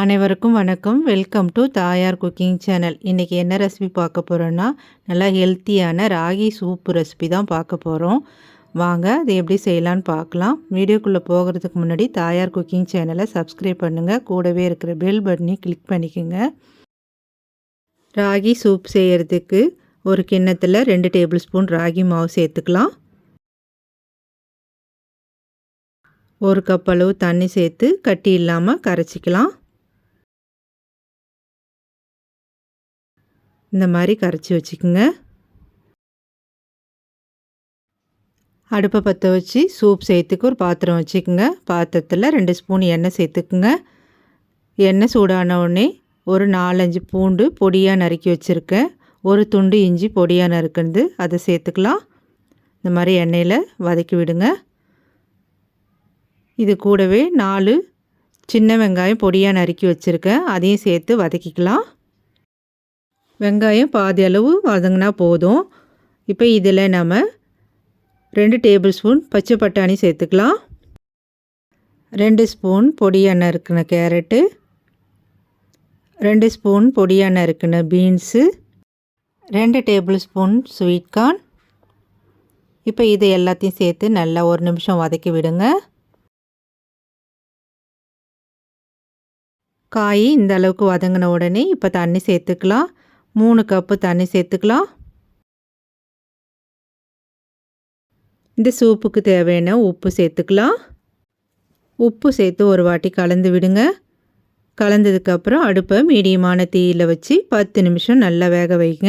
அனைவருக்கும் வணக்கம். Welcome to Thayar cooking channel இன்றைக்கி என்ன ரெசிபி பார்க்க போகிறோன்னா நல்லா ஹெல்த்தியான ராகி சூப்பு ரெசிபி தான் பார்க்க போகிறோம் வாங்க அதை எப்படி செய்யலான்னு பார்க்கலாம். வீடியோக்குள்ளே போகிறதுக்கு முன்னாடி தாயார் குக்கிங் சேனலை சப்ஸ்கிரைப் பண்ணுங்கள் கூடவே இருக்கிற பெல் பட்டனையும் கிளிக் பண்ணிக்கோங்க. ராகி சூப் செய்கிறதுக்கு ஒரு கிண்ணத்தில் ரெண்டு டேபிள் ஸ்பூன் ராகி மாவு சேர்த்துக்கலாம். ஒரு கப் அளவு தண்ணி சேர்த்து கட்டி இல்லாமல் கரைச்சிக்கலாம். இந்த மாதிரி கரைச்சி வச்சுக்கோங்க. அடுப்பை பற்ற வச்சு சூப் சேர்த்துக்கு ஒரு பாத்திரம் வச்சுக்கோங்க. பாத்திரத்தில் ரெண்டு ஸ்பூன் எண்ணெய் சேர்த்துக்குங்க. எண்ணெய் சூடான உடனே ஒரு நாலஞ்சு பூண்டு பொடியாக நறுக்கி வச்சுருக்கேன். ஒரு துண்டு இஞ்சி பொடியாக நறுக்குந்து அதை சேர்த்துக்கலாம். இந்த மாதிரி எண்ணெயில் வதக்கி விடுங்க. இது கூடவே நாலு சின்ன வெங்காயம் பொடியாக நறுக்கி வச்சுருக்கேன். அதையும் சேர்த்து வதக்கிக்கலாம். வெங்காயம் பாதி அளவு வதங்கினா போதும். இப்போ இதில் நம்ம ரெண்டு டேபிள் ஸ்பூன் பச்சை பட்டாணி சேர்த்துக்கலாம். ரெண்டு ஸ்பூன் பொடியான இருக்குன கேரட்டு. ரெண்டு ஸ்பூன் பொடியான இருக்குன பீன்ஸு. ரெண்டு டேபிள் ஸ்பூன் ஸ்வீட் கார்ன். இப்போ இதை எல்லாத்தையும் சேர்த்து நல்லா ஒரு நிமிஷம் வதக்கி விடுங்க. காய் இந்த அளவுக்கு வதங்கின உடனே இப்போ தண்ணி சேர்த்துக்கலாம். மூணு கப்பு தண்ணி சேர்த்துக்கலாம். இந்த சூப்புக்கு தேவையான உப்பு சேர்த்துக்கலாம். உப்பு சேர்த்து ஒரு வாட்டி கலந்து விடுங்க. கலந்ததுக்கப்புறம் அடுப்பை மீடியமான தீயில் வச்சு பத்து நிமிஷம் நல்லா வேக வைங்க.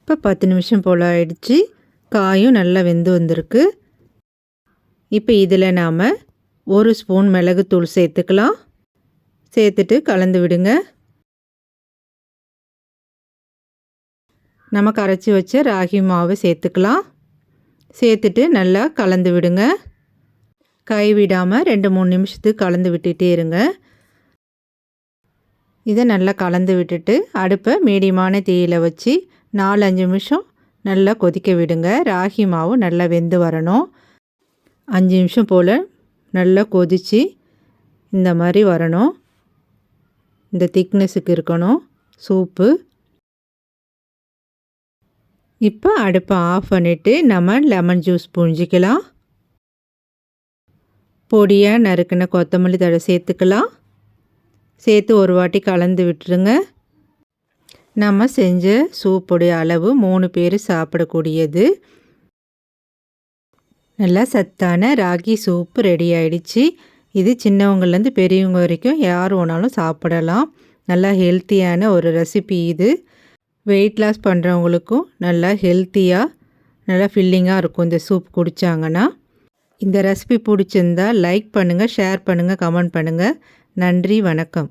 இப்போ பத்து நிமிஷம் போல் ஆயிடுச்சு. காயும் நல்லா வெந்து வந்திருக்கு. இப்போ இதில் நாம் ஒரு ஸ்பூன் மிளகுத்தூள் சேர்த்துக்கலாம். சேர்த்துட்டு கலந்து விடுங்க. நம்ம கரைச்சி வச்ச ராகி மாவை சேர்த்துக்கலாம். சேர்த்துட்டு நல்லா கலந்து விடுங்க. கை விடாமல் ரெண்டு மூணு நிமிஷத்துக்கு கலந்து விட்டுகிட்டே இருங்க. இதை நல்லா கலந்து விட்டுட்டு அடுப்பை மீடியமான தீயில் வச்சு நாலு அஞ்சு நிமிஷம் நல்லா கொதிக்க விடுங்க. ராகி மாவு நல்லா வெந்து வரணும். அஞ்சு நிமிஷம் போல் நல்லா கொதித்து இந்த மாதிரி வரணும். இந்த திக்னஸுக்கு இருக்கணும். சூப்பு. இப்போ அடுப்பை ஆஃப் பண்ணிவிட்டு நம்ம லெமன் ஜூஸ் புழிஞ்சிக்கலாம். பொடியாக நறுக்கின கொத்தமல்லி தழை சேர்த்துக்கலாம். சேர்த்து ஒரு வாட்டி கலந்து விட்டுருங்க. நம்ம செஞ்ச சூப்புடைய அளவு மூணு பேர் சாப்பிடக்கூடியது. நல்லா சத்தான ராகி சூப்பு ரெடி ஆயிடுச்சு. இது சின்னவங்கள்லேருந்து பெரியவங்க வரைக்கும் யார் வேணாலும் சாப்பிடலாம். நல்லா ஹெல்த்தியான ஒரு ரெசிபி இது. வெயிட் லாஸ் பண்ணுறவங்களுக்கும் நல்லா ஹெல்த்தியாக நல்லா ஃபில்லிங்காக இருக்கும் இந்த சூப் குடித்தாங்கன்னா இந்த ரெசிபி பிடிச்சிருந்தா லைக் பண்ணுங்கள் ஷேர் பண்ணுங்கள் கமெண்ட் பண்ணுங்கள் நன்றி வணக்கம்.